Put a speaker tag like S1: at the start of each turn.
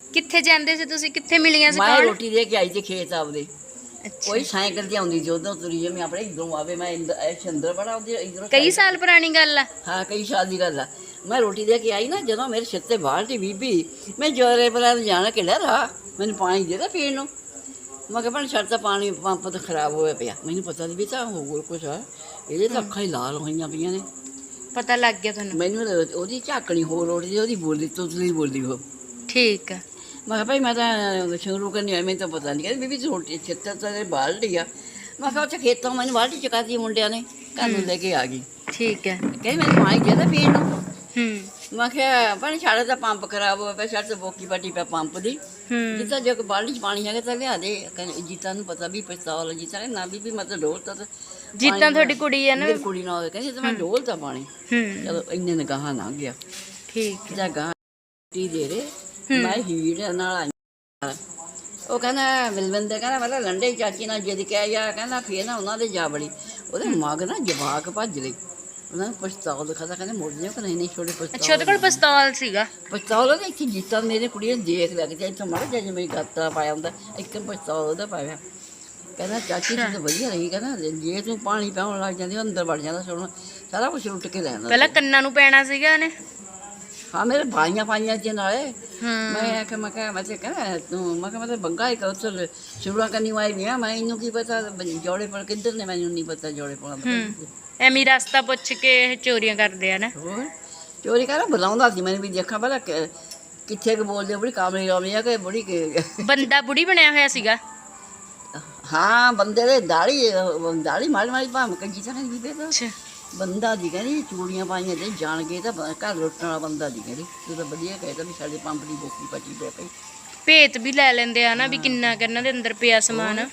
S1: ਕਿੱਥੇ ਜਾਂਦੇ ਸੀ ਤੁਸੀਂ? ਕਿੱਥੇ ਮਿਲੀਆਂ ਸੀ
S2: ਮੈਂ
S1: ਕੌਣ?
S2: ਰੋਟੀ ਦੇ ਕੇ ਆਈ ਤੇ ਖੇਤ ਆਪਦੇ।
S1: ਅੱਛਾ।
S2: ਕੋਈ ਸਾਈਕਲ ਤੇ ਆਉਂਦੀ ਸੀ ਉਦੋਂ ਤੁਰੀ ਜਿਵੇਂ ਆਪਣੇ ਇਧਰੋਂ ਆਵੇ ਮੈਂ ਇੰਦ- ਇਹ ਚੰਦਰ ਬੜਾ ਉਹਦੇ ਇਧਰੋਂ
S1: ਕਈ ਸਾਲ ਪੁਰਾਣੀ ਗੱਲ ਆ।
S2: ਹਾਂ ਕਈ ਸਾਲ ਦੀ ਗੱਲ ਆ। ਮੈਂ ਰੋਟੀ ਦੇ ਕੇ ਆਈ ਨਾ ਜਦੋਂ ਮੇਰੇ ਸਿਰ ਤੇ ਬਾਲਟੀ ਬੀਬੀ ਮੈਂ ਜੋਰੇ ਬਲਾ ਜਾਣਾ ਕਿਹੜਾ ਰਾ ਮੈਨੂੰ ਪਾਣੀ ਦੇ ਦੇ ਪੀਣ ਨੂੰ। ਮੈਂ ਕਿਹਾ ਭੈਣ ਛੱਡ ਤਾਂ ਪਾਣੀ ਪੰਪ ਤਾਂ ਖਰਾਬ ਹੋਇਆ ਪਿਆ। ਮੈਨੂੰ ਪਤਾ ਨਹੀਂ ਵੀ ਤਾਂ ਹੋਰ ਕੁਛ ਆ। ਇਹਦੇ ਤਾਂ ਅੱਖਾਂ ਹੀ ਲਾਲ ਹੋਈਆਂ ਪਈਆਂ ਨੇ।
S1: ਪਤਾ ਲੱਗ ਗਿਆ ਤੁਹਾਨੂੰ।
S2: ਮੈਨੂੰ ਤਾਂ ਉਹਦੀ ਝਾਕਣੀ ਹੋਰ ਉਹਦੀ ਬੋਲੀ ਤੁਤਲੀ ਬੋਲੀ ਉਹ
S1: ਠੀਕ ਆ।
S2: ਮੈਂ ਕਿਹਾ ਭਾਈ ਮੈਂ ਤਾਂ ਸ਼ੁਰੂ ਕਰਨੀ ਹੋਈ ਮੈਨੂੰ ਤਾਂ ਪਤਾ ਨਹੀਂ ਕਹਿੰਦੀ ਬੀਬੀ ਤੂੰ ਛਿੱਤਰ ਤੇ ਬਾਲਟੀ ਆ। ਮੈਂ ਕਿਹਾ ਉੱਥੇ ਖੇਤੋਂ ਮੈਨੂੰ ਬਾਲਟੀ ਚਕਾਤੀ ਮੁੰਡਿਆਂ ਨੇ ਘਰ ਨੂੰ ਲੈ ਕੇ ਆ ਗਈ।
S1: ਠੀਕ ਹੈ
S2: ਕਹਿੰਦੀ ਮੈਨੂੰ ਪਾਣੀ ਦੇ ਦੇ ਪੀਣ ਨੂੰ।
S1: ਹੂੰ।
S2: ਮੈਂ ਕਿਹਾ ਪਾਣੀ ਛਾੜੇ ਦਾ ਪੰਪ ਖਰਾਬ ਹੋਇਆ ਪਿਆ ਤੇ ਬੋਕੀ ਪਾਟੀ ਪਿਆ ਪੰਪ ਦੀ।
S1: ਹੂੰ।
S2: ਜਿੱਦਾਂ ਜੇ ਬਾਲਟੀ 'ਚ ਪਾਣੀ ਹੈਗਾ ਤਾਂ ਲਿਆ ਦੇ। ਕਹਿੰਦੇ ਜੀਤਾ ਨੂੰ ਪਤਾ ਵੀ ਪਿਸਤੌਲ ਜੀਤਾ ਕਹਿੰਦਾ ਨਾ ਬੀਬੀ ਮੈਂ ਤਾਂ ਡੋਲਤਾ ਤੇ
S1: ਜਿੱਦਾਂ ਤੁਹਾਡੀ ਕੁੜੀ ਹੈ ਨਾ?
S2: ਮੇਰੀ ਕੁੜੀ ਨਾਲ ਕਹਿੰਦੀ ਤਾਂ ਮੈਂ ਡੋਲਤਾ ਪਾਣੀ।
S1: ਹੂੰ।
S2: ਚਲੋ ਇੰਨੇ ਨੇ ਗਾਹਾਂ ਨਾ ਗਿਆ।
S1: ਠੀਕ ਹੈ
S2: ਜਾ ਗਾਂ ਟੀ ਦੇ ਰੇ ਮੈਂ ਹੀੜ ਨਾਲ ਆਈ। ਉਹ ਕਹਿੰਦਾ ਮਿਲਵੰਦੇ ਕਹਿੰਦਾ ਮਤਲਬ ਲੰਡੇ ਚਾਚੀ ਨਾਲ ਜਿੱਦ ਕਹਿ ਜਾ ਕਹਿੰਦਾ ਫੇਰ ਨਾ ਉਹਨਾਂ ਦੇ ਜਾ ਉਹਦੇ ਮਗ ਨਾ ਜਵਾਕ ਭੱਜ ਲਈ ਉਹਨਾਂ ਨੂੰ ਪਛਤਾਉ ਦਿਖਾਦਾ ਕਹਿੰਦੇ ਮੁੜ ਜਿਓ ਕਿ ਨਹੀਂ ਨਹੀਂ ਛੋੜੇ
S1: ਅੱਛਾ
S2: ਪਛਤਾਉ
S1: ਉਹਦੇ ਕੋਲ ਪਿਸਤੌਲ ਸੀਗਾ?
S2: ਪਛਤਾਉ ਉਹਦੇ ਇੱਥੇ ਜੀਤਾ ਮੇਰੇ ਕੁੜੀ ਨੇ ਦੇਖ ਲਿਆ ਕਿ ਇੱਥੇ ਮੜ ਜਾ ਜਿਵੇਂ ਗੱਤਾ ਪਾਇਆ ਹੁੰਦਾ ਇੱਕ ਪਛਤਾਉ ਉਹਦਾ ਪਾਇਆ। ਕਹਿੰਦਾ ਚਾਚੀ ਤੂੰ ਤਾਂ ਵਧੀਆ ਰਹੀ ਕਹਿੰਦਾ ਜੇ ਤੂੰ ਪਾਣੀ ਪਾਉਣ ਲੱਗ ਜਾਂਦੀ ਉਹ ਅੰਦਰ ਵੜ ਜਾਂਦਾ ਸੁਣ ਸਾਰਾ ਕੁਝ ਲੁੱਟ ਕੇ ਲੈ ਜਾਂਦਾ
S1: ਪਹਿਲਾਂ ਕੰਨਾਂ ਨੂੰ ਪੈਣਾ ਸੀਗਾ ਉਹਨੇ।
S2: ਹਾਂ ਮੇਰੇ ਭਾਈਆਂ ਭਾਈਆਂ ਚ ਨਾਲੇ। ਤੂੰ ਮੈਂ ਕਿਹਾ ਮੈਂ ਤਾਂ ਬੰਗਾ ਹੀ ਕੌਤਲ ਸ਼ੁਰੂਆਂ ਕਰਨੀ ਵਾਈ ਨਹੀਂ ਆ ਮੈਂ ਇਹਨੂੰ ਕੀ ਪਤਾ ਬ- ਜੋੜੇ ਪਰ ਕਿੱਧਰ ਨੇ ਮੈਨੂੰ ਨਹੀਂ ਪਤਾ ਜੋੜੇ ਪਰ
S1: ਹੂੰ ਐਵੇਂ ਰਸਤਾ ਪੁੱਛ ਕੇ ਇਹ ਚੋਰੀਆਂ ਕਰਦੇ ਆ ਨਾ
S2: ਹੋਰ ਚੋਰੀ ਕਰਾ ਬੁਲਾਉਂਦਾ ਸੀ ਮੈਨੂੰ ਵੀ ਦੇਖਾਂ ਪਹਿਲਾਂ ਕਿ- ਕਿੱਥੇ ਕੁ ਬੋਲਦੇ ਬੜੀ ਕਾਮਲੀ ਕਾਮਲੀ ਆ ਕਿ ਬੜੀ ਕਿ-
S1: ਬੰਦਾ ਬੁੜੀ ਬਣਿਆ ਹੋਇਆ ਸੀਗਾ
S2: ਹਾਂ ਬੰਦੇ ਦੇ ਦਾੜੀ ਦਾੜੀ ਮਾੜੀ ਮਾੜੀ ਭਾਮ ਕੰਜੀ ਤਾਂ ਨਹੀਂ ਬੀਬੇ ਤਾਂ
S1: ਅੱਛਾ
S2: ਬੰਦਾ ਦੀ ਕਹਿੰਦੀ, ਚੂੜੀਆਂ ਪਾਈਆਂ ਤੇ ਜਾਣ ਕੇ ਤਾਂ ਬ- ਘਰ ਲੁੱਟਣ ਵਾਲਾ ਬੰਦਾ ਦੀ ਕਹਿੰਦੀ। ਤੂੰ ਤਾਂ ਵਧੀਆ ਕਹਿਦਾ ਵੀ ਸਾਡੇ ਪੰਪ ਦੀ ਬੋਕੀ ਪੱਟੀ ਪੈ ਪਈ।
S1: ਭੇਤ ਵੀ ਲੈ ਲੈਂਦੇ ਆ ਨਾ ਵੀ ਕਿੰਨਾ ਕੁ ਦੇ ਅੰਦਰ ਪਿਆ ਸਮਾਨ।